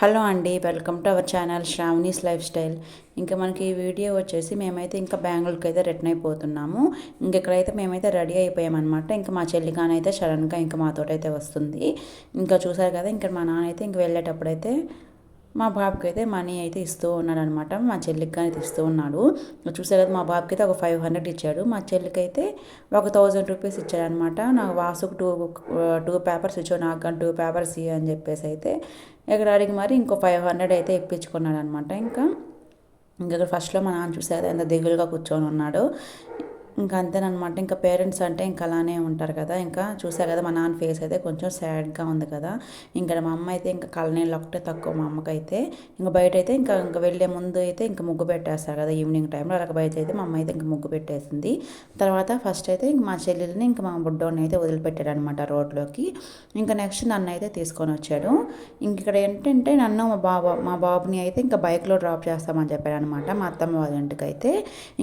Hello అండి welcome to our channel Sravani's lifestyle. ఇంకా మనకి ఈ వీడియో వచ్చేసి మేమైతే ఇంకా బెంగళూరుకి అయితే రిటర్న్ అయిపోతున్నాము. ఇంకెక్కడైతే మేమైతే రెడీ అయిపోయామన్నమాట. ఇంకా మా చెల్లిగానైతే సడన్గా ఇంకా మాతోటైతే వస్తుంది. ఇంకా చూసారు కదా ఇంకా మా నాన్న అయితే ఇంక వెళ్ళేటప్పుడు అయితే మా బాబుకి అయితే మనీ అయితే ఇస్తూ ఉన్నాడు అనమాట మా చెల్లికి కానీ ఇస్తూ ఉన్నాడు. చూసారు కదా మా బాబుకి అయితే ఒక ఫైవ్ హండ్రెడ్ ఇచ్చాడు. మా చెల్లికి అయితే ఒక థౌజండ్ రూపీస్ ఇచ్చాడనమాట. నాకు వాసుకు టూ టూ పేపర్స్ ఇచ్చాడు నాకు కానీ టూ పేపర్స్ ఇవ్వ అని చెప్పేసి అయితే ఇక్కడ అడిగి మరి ఇంకో ఫైవ్ హండ్రెడ్ అయితే ఇప్పించుకున్నాడు అనమాట ఇంకా ఇంకా ఫస్ట్లో మా నాన్న చూసారు ఎంత దిగులుగా కూర్చొని ఉన్నాడు. ఇంకా అంతేనమాట ఇంకా పేరెంట్స్ అంటే ఇంకా అలానే ఉంటారు కదా. ఇంకా చూసా కదా మా నాన్న ఫేస్ అయితే కొంచెం సాడ్గా ఉంది కదా. ఇంకా మా అమ్మ అయితే ఇంకా కళ్ళనీళ్ళు ఒకటే తక్కువ మా అమ్మకైతే. ఇంకా బయట అయితే ఇంకా ఇంకా వెళ్ళే ముందు అయితే ఇంకా ముగ్గు పెట్టేస్తారు కదా ఈవినింగ్ టైంలో. అలాగ బయట అయితే మా అమ్మ అయితే ఇంకా ముగ్గు పెట్టేసింది. తర్వాత ఫస్ట్ అయితే ఇంక మా చెల్లెల్ని ఇంకా మా బుడ్డోని అయితే వదిలిపెట్టాడు అనమాట రోడ్లోకి. ఇంకా నెక్స్ట్ నన్ను అయితే తీసుకొని వచ్చాడు. ఇంక ఇక్కడ ఏంటంటే నన్ను మా బాబు మా బాబుని అయితే ఇంకా బైక్లో డ్రాప్ చేస్తామని చెప్పాడు అనమాట మా అత్తమ్మ వాళ్ళ ఇంటికి అయితే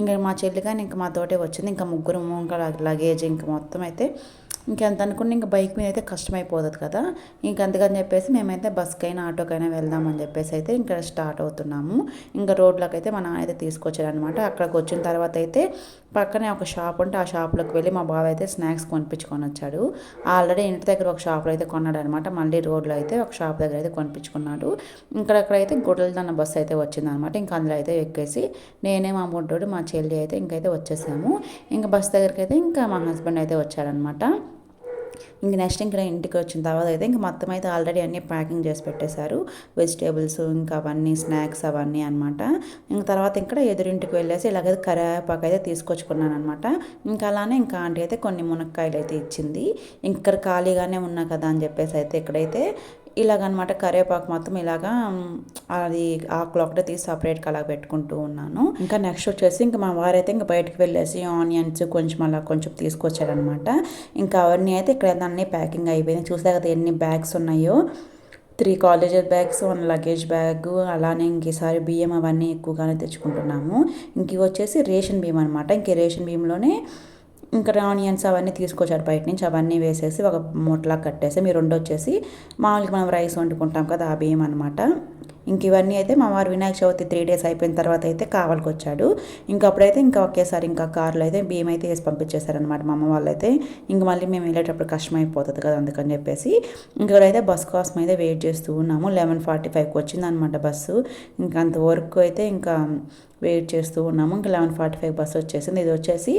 ఇంకా మా చెల్లి కానీ ఇంకా మా తోటే వచ్చింది. ఇంకా ముగ్గురు ఇంకా లగేజ్ ఇంకా మొత్తం అయితే ఇంకెంత అనుకుని ఇంకా బైక్ మీద అయితే కష్టమైపోతుంది కదా. ఇంక అందుకని చెప్పేసి మేమైతే బస్కైనా ఆటోకైనా వెళ్దామని చెప్పేసి అయితే ఇంకా స్టార్ట్ అవుతున్నాము. ఇంకా రోడ్లోకి అయితే మా నాన్న అయితే తీసుకొచ్చారనమాట అక్కడికి వచ్చిన తర్వాత అయితే పక్కనే ఒక షాప్ ఉంటే ఆ షాప్లోకి వెళ్ళి మా బాబాయ్ అయితే స్నాక్స్ కొనిపించుకొని వచ్చాడు. ఆల్రెడీ ఇంటి దగ్గర ఒక షాప్లో అయితే కొన్నాడు అనమాట మళ్ళీ రోడ్లో అయితే ఒక షాప్ దగ్గర అయితే కొనిపించుకున్నాడు. అయితే గుడ్డలదన్న బస్సు అయితే వచ్చిందనమాట ఇంకా అందులో అయితే ఎక్కేసి నేనే మా ముడ్డోడు మా చెల్లి అయితే ఇంకైతే వచ్చేసాము. ఇంకా బస్ దగ్గరికి అయితే ఇంకా మా హస్బెండ్ అయితే వచ్చారనమాట ఇంక నెక్స్ట్ ఇంకా ఇంటికి వచ్చిన తర్వాత అయితే ఇంకా మొత్తం అయితే ఆల్రెడీ అన్నీ ప్యాకింగ్ చేసి పెట్టేశారు. వెజిటేబుల్స్ ఇంకా అవన్నీ స్నాక్స్ అవన్నీ అనమాట ఇంక తర్వాత ఇక్కడ ఎదురింటికి వెళ్ళేసి ఇలాగైతే కరివేపాకు అయితే తీసుకొచ్చుకున్నాను అనమాట ఇంకా అలానే ఇంకా ఆంటీ అయితే కొన్ని మునక్కాయలు అయితే ఇచ్చింది. ఇంకా ఖాళీగానే ఉన్నా కదా అని చెప్పేసి అయితే ఇక్కడైతే ఇలాగనమాట కరివేపాకు మొత్తం ఇలాగా అది ఆకులు ఒకటే తీసి సపరేట్గా అలా పెట్టుకుంటూ ఉన్నాను. ఇంకా నెక్స్ట్ వచ్చేసి ఇంకా మా వారైతే ఇంకా బయటకు వెళ్ళేసి ఆనియన్స్ కొంచెం అలా కొంచెం తీసుకొచ్చారనమాట. ఇంకా అవన్నీ అయితే ఇక్కడ అన్నీ ప్యాకింగ్ అయిపోయింది చూసా కదా ఎన్ని బ్యాగ్స్ ఉన్నాయో. Three college bags one luggage bag అలానే ఇంక ఈసారి బియ్యం అవన్నీ ఎక్కువగానే తెచ్చుకుంటున్నాము. ఇంక వచ్చేసి రేషన్ బియ్యం అనమాట. ఇంక రేషన్ బియ్యంలోనే ఇంకా ఆనియన్స్ అవన్నీ తీసుకొచ్చాడు బయట నుంచి. అవన్నీ వేసేసి ఒక మూటలా కట్టేసి మీరు రెండు వచ్చేసి మామూలుగా మనం రైస్ వండుకుంటాం కదా ఆ బియ్యం అనమాట ఇంక ఇవన్నీ అయితే మా వారు వినాయక చవితి త్రీ డేస్ అయిపోయిన తర్వాత అయితే కావాలికి వచ్చాడు ఇంకా అప్పుడైతే ఇంకా ఒకేసారి ఇంకా కార్లో అయితే బియ్యం అయితే వేసి పంపించేశారనమాట మా అమ్మ వాళ్ళు అయితే ఇంక మళ్ళీ మేము వెళ్ళేటప్పుడు కష్టం అయిపోతుంది కదా అందుకని చెప్పేసి. ఇంకైతే బస్ కోసం అయితే వెయిట్ చేస్తూ ఉన్నాము. లెవెన్ ఫార్టీ ఫైవ్కి వచ్చిందనమాట బస్సు. ఇంకా అంతవరకు అయితే ఇంకా వెయిట్ చేస్తూ ఉన్నాము. ఇంకా లెవెన్ ఫార్టీ ఫైవ్ బస్సు వచ్చేసింది. ఇది వచ్చేసి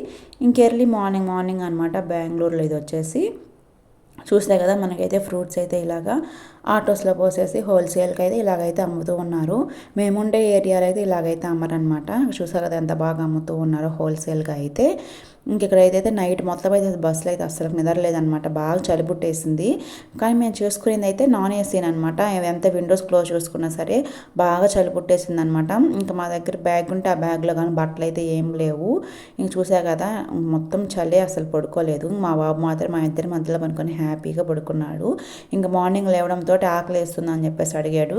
ఇంక ఎర్లీ మార్నింగ్ మార్నింగ్ అనమాట బెంగళూరులో ఇది వచ్చేసి. చూస్తే కదా మనకైతే ఫ్రూట్స్ అయితే ఇలాగా ఆటోస్లో పోసేసి హోల్సేల్కి అయితే ఇలాగైతే అమ్ముతూ ఉన్నారు. మేముండే ఏరియాలో అయితే ఇలాగైతే అమ్మరనమాట చూసారు కదా ఎంత బాగా అమ్ముతూ ఉన్నారో హోల్సేల్గా అయితే. ఇక్కడ అయితే నైట్ మొత్తం అయితే బస్సులో అయితే అస్సలు నిద్రలేదనమాట బాగా చలిపుట్టేసింది కానీ మేము చూసుకునేది అయితే నాన్ ఏసీ అనమాట ఎంత విండోస్ క్లోజ్ చూసుకున్నా సరే బాగా చలిపుట్టేసింది అనమాట ఇంకా మా దగ్గర బ్యాగ్ ఉంటే ఆ బ్యాగ్లో కానీ బట్టలు అయితే ఏం లేవు. ఇంక చూసా కదా మొత్తం చలి అసలు పడుకోలేదు. మా బాబు మాత్రం మా ఇద్దరి మధ్యలో పనుకొని హ్యాపీగా పడుకున్నాడు. ఇంకా మార్నింగ్ లేవడంతో ఆకలి వేస్తుంది అని చెప్పేసి అడిగాడు.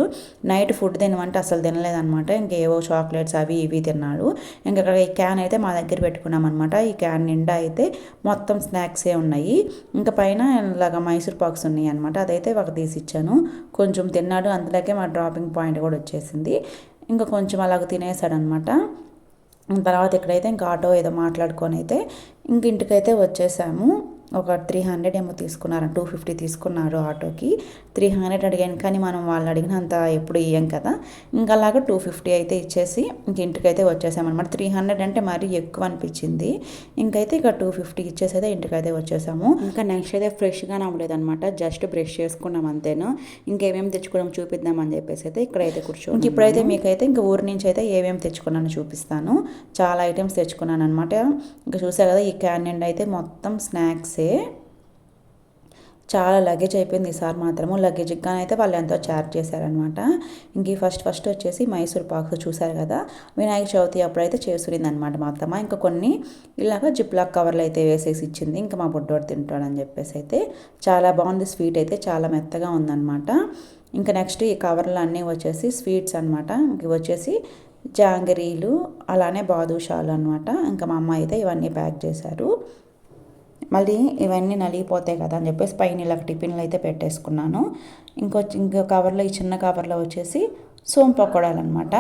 నైట్ ఫుడ్ తినమంటే అసలు తినలేదనమాట ఇంకేవో చాక్లెట్స్ అవి ఇవి తిన్నాడు. ఇంకా ఇక్కడ ఈ క్యాన్ అయితే మా దగ్గర పెట్టుకున్నాం అనమాట ఈ క్యాన్ దాని నిండా అయితే మొత్తం స్నాక్సే ఉన్నాయి. ఇంకా పైన ఇలాగా మైసూర్ పాక్స్ ఉన్నాయి అనమాట అదైతే ఒక తీసి ఇచ్చాను. కొంచెం తిన్నాడు. అందులోకే మా డ్రాపింగ్ పాయింట్ కూడా వచ్చేసింది. ఇంకా కొంచెం అలాగ తినేసాడనమాట తర్వాత ఇక్కడైతే ఇంకా ఆటో ఏదో మాట్లాడుకొని అయితే ఇంక ఇంటికైతే వచ్చేసాము. ఒక త్రీ హండ్రెడ్ ఏమో తీసుకున్నారు. టూ ఫిఫ్టీ తీసుకున్నారు ఆటోకి. త్రీ హండ్రెడ్ అడిగాను కానీ మనం వాళ్ళు అడిగినంత ఎప్పుడు ఇయ్యం కదా. ఇంకా అలాగా టూ ఫిఫ్టీ అయితే ఇచ్చేసి ఇంక ఇంటికైతే వచ్చేసామన్నమాట. త్రీ హండ్రెడ్ అంటే మరీ ఎక్కువ అనిపించింది. ఇంకైతే ఇక టూ ఫిఫ్టీ ఇచ్చేసి అయితే ఇంటికైతే వచ్చేసాము. ఇంకా నెక్స్ట్ అయితే ఫ్రెష్గా అనమాట జస్ట్ బ్రష్ చేసుకున్నాం అంతేను. ఇంకేమేమి తెచ్చుకోవడం చూపిద్దామని చెప్పేసి అయితే ఇక్కడైతే కూర్చో ఇంక ఇప్పుడైతే మీకైతే ఇంకా ఊరి నుంచి అయితే ఏమేమి తెచ్చుకున్నాను చూపిస్తాను. చాలా ఐటమ్స్ తెచ్చుకున్నాను అనమాట ఇంకా చూసా కదా ఈ క్యాన్ అయితే మొత్తం స్నాక్స్ చేస్తే చాలా లగేజ్ అయిపోయింది ఈసారి మాత్రము. లగేజ్ అయితే వాళ్ళు ఎంతో చార్జ్ చేశారనమాట ఇంక ఫస్ట్ ఫస్ట్ వచ్చేసి మైసూర్ పాక్ చూశారు కదా. వినాయక చవితి అప్పుడైతే చేసుకునింది అనమాట మా అత్తమ్మ. ఇంకా కొన్ని ఇలాగ జిప్లాక్ కవర్లు అయితే వేసేసి ఇచ్చింది. ఇంకా మా బుడ్డోడు తింటాడని చెప్పేసి అయితే చాలా బాగుంది. స్వీట్ అయితే చాలా మెత్తగా ఉందన్నమాట. ఇంకా నెక్స్ట్ ఈ కవర్లు అన్నీ వచ్చేసి స్వీట్స్ అనమాట ఇంక వచ్చేసి జాంగరీలు అలానే బాదుషాలు అనమాట ఇంకా మా అమ్మ అయితే ఇవన్నీ ప్యాక్ చేశారు. మళ్ళీ ఇవన్నీ నలిగిపోతాయి కదా అని చెప్పేసి పైన ఇలా టిఫిన్లు అయితే పెట్టేసుకున్నాను. ఇంకో ఇంకో కవర్లో ఈ చిన్న కవర్లో వచ్చేసి సోమ్ పకోడాలు అనమాట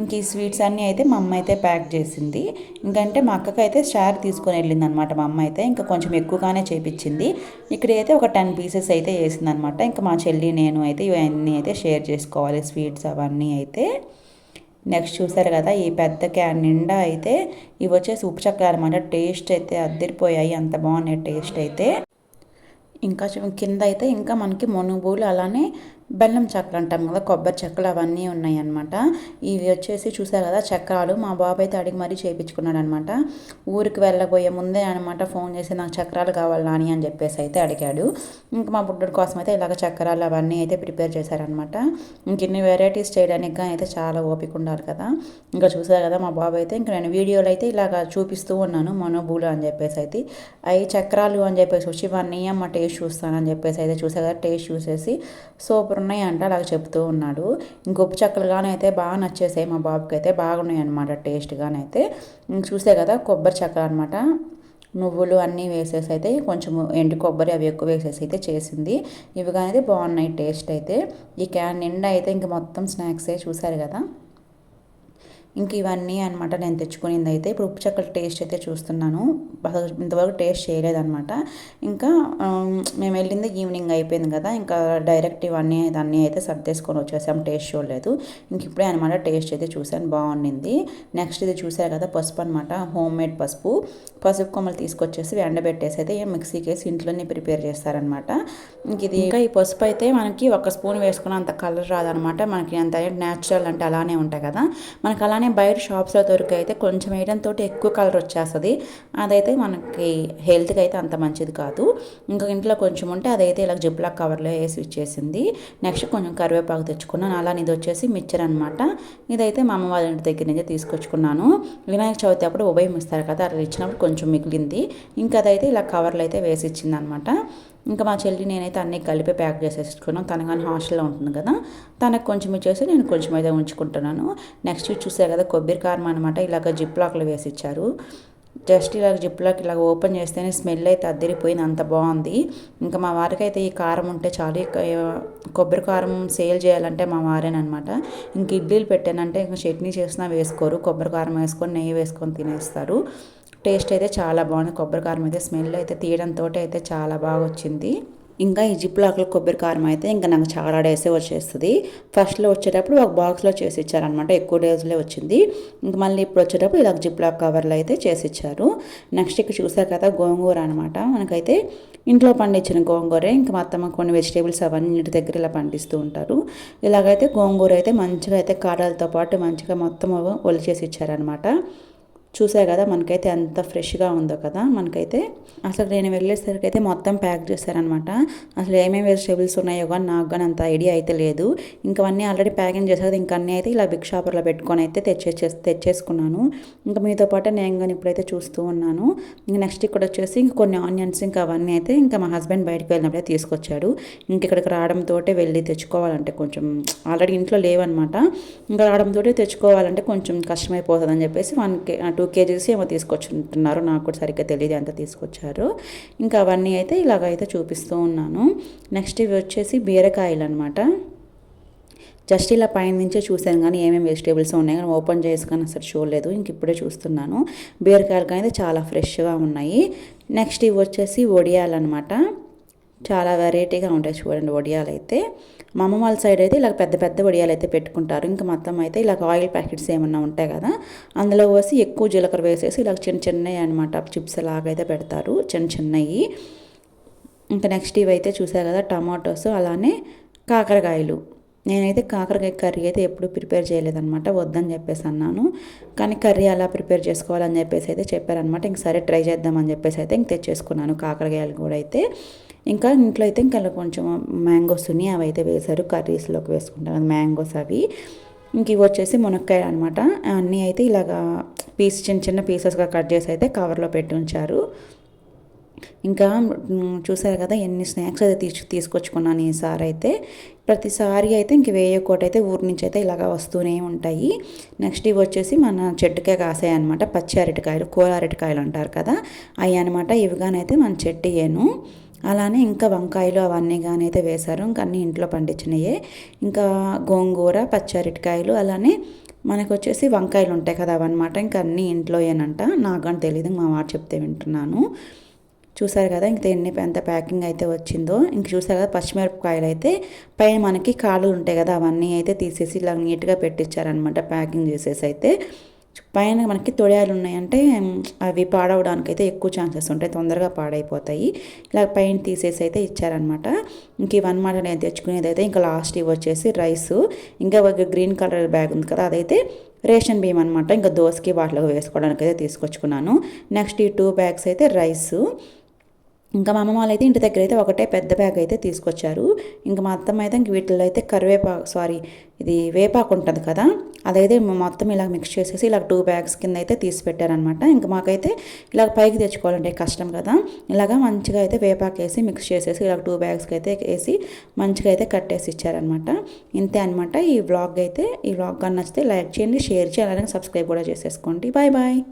ఇంక ఈ స్వీట్స్ అన్నీ అయితే మా అమ్మ అయితే ప్యాక్ చేసింది. ఇంకంటే మా అక్కకి అయితే షేర్ తీసుకొని వెళ్ళింది అనమాట మా అమ్మ అయితే. ఇంకా కొంచెం ఎక్కువగానే చేపించింది ఇక్కడ అయితే ఒక టెన్ పీసెస్ అయితే వేసింది అనమాట ఇంకా మా చెల్లి నేను అయితే ఇవన్నీ అయితే షేర్ చేసుకోవాలి స్వీట్స్ అవన్నీ అయితే. నెక్స్ట్ చూసారు కదా ఈ పెద్ద క్యాన్ నిండా అయితే ఇవి వచ్చేసి ఉప్పు చక్రాలు అనమాట టేస్ట్ అయితే అద్దరిపోయాయి. అంత బాగున్నాయి టేస్ట్ అయితే. ఇంకా కింద అయితే ఇంకా మనకి మునుగులు అలానే బెల్లం చెక్కలు అంటాం కదా కొబ్బరి చెక్కలు అవన్నీ ఉన్నాయన్నమాట. ఇవి వచ్చేసి చూసారు కదా చక్రాలు. మా బాబు అయితే అడిగి మరీ చేయించుకున్నాడు అనమాట ఊరికి వెళ్ళబోయే ముందే అనమాట ఫోన్ చేసి నాకు చక్రాలు కావాలి నాని అని చెప్పేసి అయితే అడిగాడు. ఇంకా మా బుడ్డడి కోసం అయితే ఇలాగ చక్రాలు అవన్నీ అయితే ప్రిపేర్ చేశారనమాట ఇంక ఇన్ని వెరైటీస్ చేయడానికి కానీ అయితే చాలా ఓపిక ఉండాలి కదా. ఇంకా చూసారు కదా మా బాబు అయితే ఇంకా నేను వీడియోలు అయితే ఇలాగ చూపిస్తూ ఉన్నాను మనోబూలు అని చెప్పేసి అయితే. అవి చక్రాలు అని చెప్పేసి వచ్చి ఇవన్నీ అమ్మ టేస్ట్ చూస్తానని చెప్పేసి అయితే చూసారు కదా టేస్ట్ చూసేసి సూపర్ ఉన్నాయంట అంట అలాగ చెప్తూ ఉన్నాడు. ఇంకొప్పు చక్కలుగానైతే బాగా నచ్చేసాయి మా బాబుకి అయితే బాగున్నాయి అనమాట టేస్ట్గానైతే చూసే కదా కొబ్బరి చక్కలు అనమాట నువ్వులు అన్నీ వేసేసి అయితే కొంచెం ఎండు కొబ్బరి అవి ఎక్కువ వేసేసి అయితే చేసింది. ఇవి కానీ బాగున్నాయి టేస్ట్ అయితే ఈ క్యాన్ నిండా అయితే ఇంక మొత్తం స్నాక్సే చూసారు కదా. ఇంక ఇవన్నీ అనమాట నేను తెచ్చుకునింది అయితే ఇప్పుడు ఉప్పు చక్కల టేస్ట్ అయితే చూస్తున్నాను. ఇంతవరకు టేస్ట్ చేయలేదన్నమాట. ఇంకా మేము వెళ్ళింది ఈవినింగ్ అయిపోయింది కదా ఇంకా డైరెక్ట్ ఇవన్నీ అన్నీ అయితే సర్దేసుకొని వచ్చేసాం. టేస్ట్ చూడలేదు. ఇంక ఇప్పుడే అనమాట టేస్ట్ అయితే చూశాను. బాగుండింది. నెక్స్ట్ ఇది చూసారు కదా పసుపు అనమాట హోమ్ మేడ్ పసుపు. పసుపు కొమ్మలు తీసుకొచ్చేసి ఎండబెట్టేసి అయితే మిక్సీకి వేసి ఇంట్లోనే ప్రిపేర్ చేస్తారనమాట ఇంక ఇది ఇంకా ఈ పసుపు అయితే మనకి ఒక స్పూన్ వేసుకున్న అంత కలర్ రాదనమాట మనకి అంత న్యాచురల్ అంటే అలానే ఉంటాయి కదా. మనకి అలానే బయట షాప్స్లో దొరికి అయితే కొంచెం వేయడంతో ఎక్కువ కలర్ వచ్చేస్తుంది. అదైతే మనకి హెల్త్కి అయితే అంత మంచిది కాదు. ఇంకా ఇంట్లో కొంచెం ఉంటే అదైతే ఇలా జిప్లా కవర్లో వేసి ఇచ్చేసింది. నెక్స్ట్ కొంచెం కరివేపాకు తెచ్చుకున్నాను. అలా ఇది వచ్చేసి మిక్చర్ అనమాట ఇదైతే మా అమ్మ వాళ్ళ ఇంటి దగ్గర నుంచి తీసుకొచ్చుకున్నాను. వినాయక చవితి అప్పుడు ఉభయం ఇస్తారు కదా అలా ఇచ్చినప్పుడు కొంచెం మిగిలింది. ఇంకా అదైతే ఇలా కవర్లు అయితే వేసి ఇచ్చింది అనమాట ఇంకా మా చెల్లి నేనైతే అన్నీ కలిపి ప్యాక్ చేసేసుకున్నాను తన కానీ హాస్టల్లో ఉంటుంది కదా తనకు కొంచెం ఇచ్చేసి నేను కొంచెం అయితే ఉంచుకుంటున్నాను. నెక్స్ట్ చూసే కదా కొబ్బరి కారం అనమాట ఇలాగ జిప్ లాక్లు వేసి ఇచ్చారు. జస్ట్ ఇలాగ జిప్లాక్ ఇలాగ ఓపెన్ చేస్తేనే స్మెల్ అయితే అద్దరిపోయింది అంత బాగుంది. ఇంకా మా వారికి అయితే ఈ కారం ఉంటే చాలు. కొబ్బరి కారం సేల్ చేయాలంటే మా వారేనమాట ఇంక ఇడ్లీలు పెట్టానంటే ఇంకా చట్నీ చేసినా వేసుకోరు. కొబ్బరి కారం వేసుకొని నెయ్యి వేసుకొని తినేస్తారు. టేస్ట్ అయితే చాలా బాగుంది. కొబ్బరి కారం అయితే స్మెల్ అయితే తీయడంతో అయితే చాలా బాగా వచ్చింది. ఇంకా ఈ జిప్లాక్లో కొబ్బరి కారం అయితే ఇంకా నాకు చాలా డేసే వచ్చేస్తుంది. ఫస్ట్లో వచ్చేటప్పుడు ఒక బాక్స్లో చేసి ఇచ్చారనమాట ఎక్కువ డేస్లో వచ్చింది. ఇంక మళ్ళీ ఇప్పుడు వచ్చేటప్పుడు ఇలా జిప్లాక్ కవర్లో అయితే చేసి ఇచ్చారు. నెక్స్ట్ ఇక్కడ చూసారు కదా గోంగూర అనమాట మనకైతే ఇంట్లో పండించిన గోంగూరే. ఇంకా మొత్తం కొన్ని వెజిటేబుల్స్ అవన్నీ ఇంటి దగ్గర ఇలా పండిస్తూ ఉంటారు. ఇలాగైతే గోంగూర అయితే మంచిగా అయితే కారాలతో పాటు మంచిగా మొత్తం ఒలిచేసి ఇచ్చారనమాట చూసా కదా మనకైతే ఎంత ఫ్రెష్గా ఉందో కదా మనకైతే అసలు నేను వెళ్ళేసరికి అయితే మొత్తం ప్యాక్ చేశారనమాట అసలు ఏమేమి వెజిటేబుల్స్ ఉన్నాయో కానీ నాకు కానీ అంత ఐడియా అయితే లేదు. ఇంకా అన్నీ ఆల్రెడీ ప్యాకింగ్ చేశారు ఇంకా అన్నీ అయితే ఇలా బిగ్ షాపర్లో పెట్టుకొని అయితే తెచ్చే తెచ్చేసుకున్నాను. ఇంకా మీతో పాటు నేను కానీ ఇప్పుడైతే చూస్తూ ఉన్నాను. ఇంకా నెక్స్ట్ ఇక్కడ వచ్చేసి ఇంకా కొన్ని ఆనియన్స్ ఇంకా అవన్నీ అయితే ఇంకా మా హస్బెండ్ బయటకు వెళ్ళినప్పుడే తీసుకొచ్చాడు. ఇంక ఇక్కడికి రావడంతో వెళ్ళి తెచ్చుకోవాలంటే కొంచెం ఆల్రెడీ ఇంట్లో లేవన్నమాట. ఇంకా రావడంతో తెచ్చుకోవాలంటే కొంచెం కష్టమైపోతుంది అని చెప్పేసి వన్ కే టూ కేజీస్ ఏమో తీసుకొచ్చుంటున్నారు నాకు కూడా సరిగ్గా తెలియదు ఎంత తీసుకొచ్చారు. ఇంకా అవన్నీ అయితే ఇలాగైతే చూపిస్తూ ఉన్నాను. నెక్స్ట్ ఇవి వచ్చేసి బీరకాయలు అనమాట జస్ట్ ఇలా పైన నుంచే చూశాను కానీ ఏమేమి వెజిటేబుల్స్ ఉన్నాయి కానీ ఓపెన్ చేసుకొని అసలు చూడలేదు. ఇంక ఇప్పుడే చూస్తున్నాను. బీరకాయలు కానీ చాలా ఫ్రెష్గా ఉన్నాయి. నెక్స్ట్ ఇవి వచ్చేసి వడియాలన్నమాట. చాలా వెరైటీగా ఉంటాయి చూడండి వడియాలు అయితే మా అమ్మ వాళ్ళ సైడ్ అయితే ఇలా పెద్ద పెద్ద వడియాలు అయితే పెట్టుకుంటారు. ఇంకా మొత్తం అయితే ఇలా ఆయిల్ ప్యాకెట్స్ ఏమన్నా ఉంటాయి కదా అందులో పోసి ఎక్కువ జీలకర్ర వేసేసి ఇలా చిన్న చిన్నవి అనమాట చిప్స్ లాగైతే పెడతారు చిన్న చిన్నవి. ఇంకా నెక్స్ట్ ఇవైతే చూసారు కదా టమాటోస్ అలానే కాకరకాయలు. నేనైతే కాకరకాయ కర్రీ అయితే ఎప్పుడు ప్రిపేర్ చేయలేదన్నమాట వద్దని చెప్పేసి అన్నాను. కానీ కర్రీ అలా ప్రిపేర్ చేసుకోవాలని చెప్పేసి అయితే చెప్పారనమాట ఇంక సరే ట్రై చేద్దామని చెప్పేసి అయితే ఇంక తెచ్చేసుకున్నాను కాకరకాయలు కూడా అయితే. ఇంకా ఇంట్లో అయితే ఇంకా కొంచెం మ్యాంగోస్ని అవి అయితే వేశారు. కర్రీస్లోకి వేసుకుంటాను మ్యాంగోస్ అవి. ఇంక ఇవి వచ్చేసి మునక్కాయలు అనమాట అన్నీ అయితే ఇలాగా పీస్ చిన్న చిన్న పీసెస్గా కట్ చేసి అయితే కవర్లో పెట్టి ఉంచారు. ఇంకా చూసారు కదా ఎన్ని స్నాక్స్ అయితే తీసు తీసుకొచ్చుకున్నాను ఈసారి అయితే. ప్రతిసారి అయితే ఇంక వేయకోట అయితే ఊరి నుంచి అయితే ఇలాగ వస్తూనే ఉంటాయి. నెక్స్ట్ ఇవి వచ్చేసి మన చెట్టుకే కాసాయి అనమాట పచ్చి అరటికాయలు కూర అరటికాయలు అంటారు కదా అవి అనమాట ఇవిగానైతే మన చెట్టు ఇయ్యాను అలానే ఇంకా వంకాయలు అవన్నీ కానీ అయితే వేశారు. ఇంకా అన్నీ ఇంట్లో పండించినయే. ఇంకా గోంగూర పచ్చి అరటికాయలు అలానే మనకు వచ్చేసి వంకాయలు ఉంటాయి కదా అవన్నమాట. ఇంకా అన్నీ ఇంట్లోయేనంట. నాకు కానీ తెలియదు మా వాడు చెప్తే వింటున్నాను. చూసారు కదా ఇంక ఎన్ని ఎంత ప్యాకింగ్ అయితే వచ్చిందో. ఇంక చూసారు కదా పచ్చిమిరపకాయలు అయితే పైన మనకి కాళ్ళు ఉంటాయి కదా అవన్నీ అయితే తీసేసి ఇలా నీట్గా పెట్టించారనమాట ప్యాకింగ్ చేసేసి అయితే. పైన మనకి తొడయాలు ఉన్నాయంటే అవి పాడవడానికి అయితే ఎక్కువ ఛాన్సెస్ ఉంటాయి. తొందరగా పాడైపోతాయి. ఇలా పైన తీసేసి అయితే ఇచ్చారనమాట ఇంక ఇవన్నమాట నేను తెచ్చుకునేది అయితే ఇంకా లాస్ట్ ఇవి వచ్చేసి రైస్. ఇంకా ఒక గ్రీన్ కలర్ బ్యాగ్ ఉంది కదా అదైతే రేషన్ బియ్యం అనమాట ఇంకా దోసకి వాటిలో వేసుకోవడానికి అయితే తీసుకొచ్చుకున్నాను. నెక్స్ట్ ఈ టూ బ్యాగ్స్ అయితే రైస్. ఇంకా మా అమ్మ వాళ్ళు అయితే ఇంటి దగ్గర అయితే ఒకటే పెద్ద బ్యాగ్ అయితే తీసుకొచ్చారు. ఇంకా మా అత్తమ్మ అయితే ఇంక వీటిలో అయితే కరివేపాకు సారీ ఇది వేపాకు ఉంటుంది కదా అదైతే మొత్తం ఇలా మిక్స్ చేసేసి ఇలా టూ బ్యాగ్స్ కింద అయితే తీసి పెట్టారనమాట ఇంకా మాకైతే ఇలా పైకి తెచ్చుకోవాలంటే కష్టం కదా ఇలాగా మంచిగా అయితే వేపాకు వేసి మిక్స్ చేసేసి ఇలా టూ బ్యాగ్స్కి అయితే వేసి మంచిగా అయితే కట్టేసి ఇచ్చారనమాట ఇంతే అనమాట ఈ వ్లాగ్ అయితే. ఈ వ్లాగ్ కానీ నచ్చితే లైక్ చేయండి షేర్ చేయాలని సబ్స్క్రైబ్ కూడా చేసేసుకోండి. Bye bye.